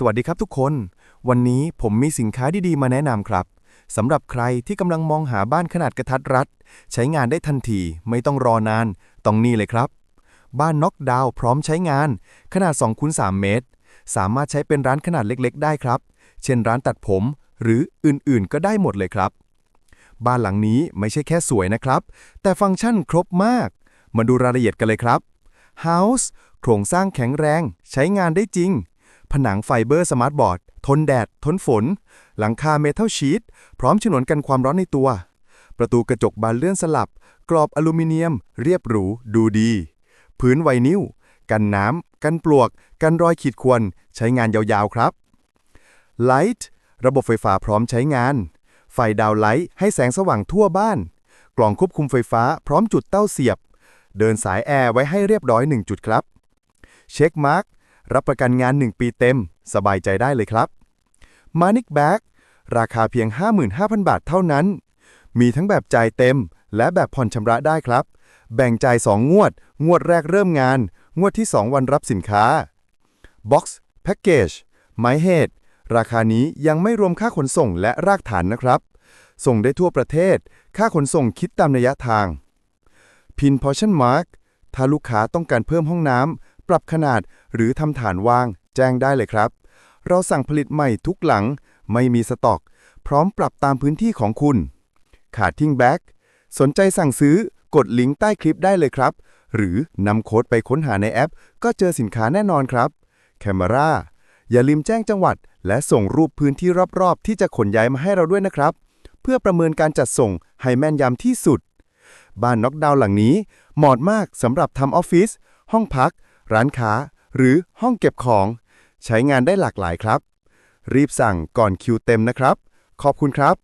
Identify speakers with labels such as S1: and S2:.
S1: สวัสดีครับทุกคน วันนี้ผมมีสินค้าดีๆมาแนะนำครับสำหรับใครที่กำลังมองหาบ้านขนาดกระทัดรัด ใช้งานได้ทันทีไม่ต้องรอนาน ต้องนี่เลยครับ บ้านน็อกดาวน์พร้อมใช้งาน ขนาด2คูณ3เมตร สามารถใช้เป็นร้านขนาดเล็กๆ ได้ครับ เช่นร้านตัดผม หรืออื่นๆ ก็ได้หมดเลยครับ บ้านหลังนี้ไม่ใช่แค่สวยนะครับ แต่ฟังก์ชันครบมาก มาดูรายละเอียดกันเลยครับ House โครงสร้างแข็งแรง ใช้งานได้จริง ผนังไฟเบอร์สมาร์ทบอร์ด ทนแดด ทนฝน หลังคาเมทัลชีต พร้อมฉนวนกันความร้อนในตัว ประตูกระจกบานเลื่อนสลับ กรอบอลูมิเนียม เรียบหรู ดูดี พื้นไวนิลกันน้ำ กันปลวก กันรอยขีดข่วน ใช้งานยาวๆครับ Light ระบบไฟฟ้าพร้อมใช้งาน ไฟดาวไลท์ให้แสงสว่างทั่วบ้าน กล่องควบคุมไฟฟ้าพร้อมจุดเต้าเสียบ เดินสายแอร์ไว้ให้เรียบร้อย 1 จุดครับ เช็คมาร์ก รับประกันงาน 1 ปีเต็ม สบายใจได้เลยครับมานิกแบ็กราคาเพียง 55,000 บาทเท่านั้น มีทั้งแบบจ่ายเต็ม และแบบผ่อนชำระได้ครับ แบ่งจ่าย 2 งวด งวดแรกเริ่มงาน งวดที่ 2 วันรับสินค้า Box Package หมายเหตุ ราคานี้ยังไม่รวมค่าขนส่งและรากฐานนะครับ ส่งได้ทั่วประเทศ ค่าขนส่งคิดตามระยะทาง Pin Portion Mark ถ้าลูกค้าต้องการเพิ่มห้องน้ำ ปรับขนาดหรือทำฐานวาง แจ้งได้เลยครับ เราสั่งผลิตใหม่ทุกหลัง ไม่มีสต็อก พร้อมปรับตามพื้นที่ของคุณ ขาดทิ้งแบ็กสนใจสั่งซื้อกดลิงก์ใต้คลิปได้เลยครับ หรือนำโค้ดไปค้นหาในแอป ก็เจอสินค้าแน่นอนครับแคม e r a อย่าลืมแจ้งจังหวัด และส่งรูปพื้นที่รอบๆ ที่จะขนย้ายมาให้เราด้วยนะครับ เพื่อประเมินการจัดส่งให้แม่นยำที่สุด บ้านน็อกดาวน์หลังนี้ เหมาะมากสำหรับทำออฟฟิศห้องพัก ร้านค้า หรือห้องเก็บของ ใช้งานได้หลากหลายครับ รีบสั่งก่อนคิวเต็มนะครับ ขอบคุณครับ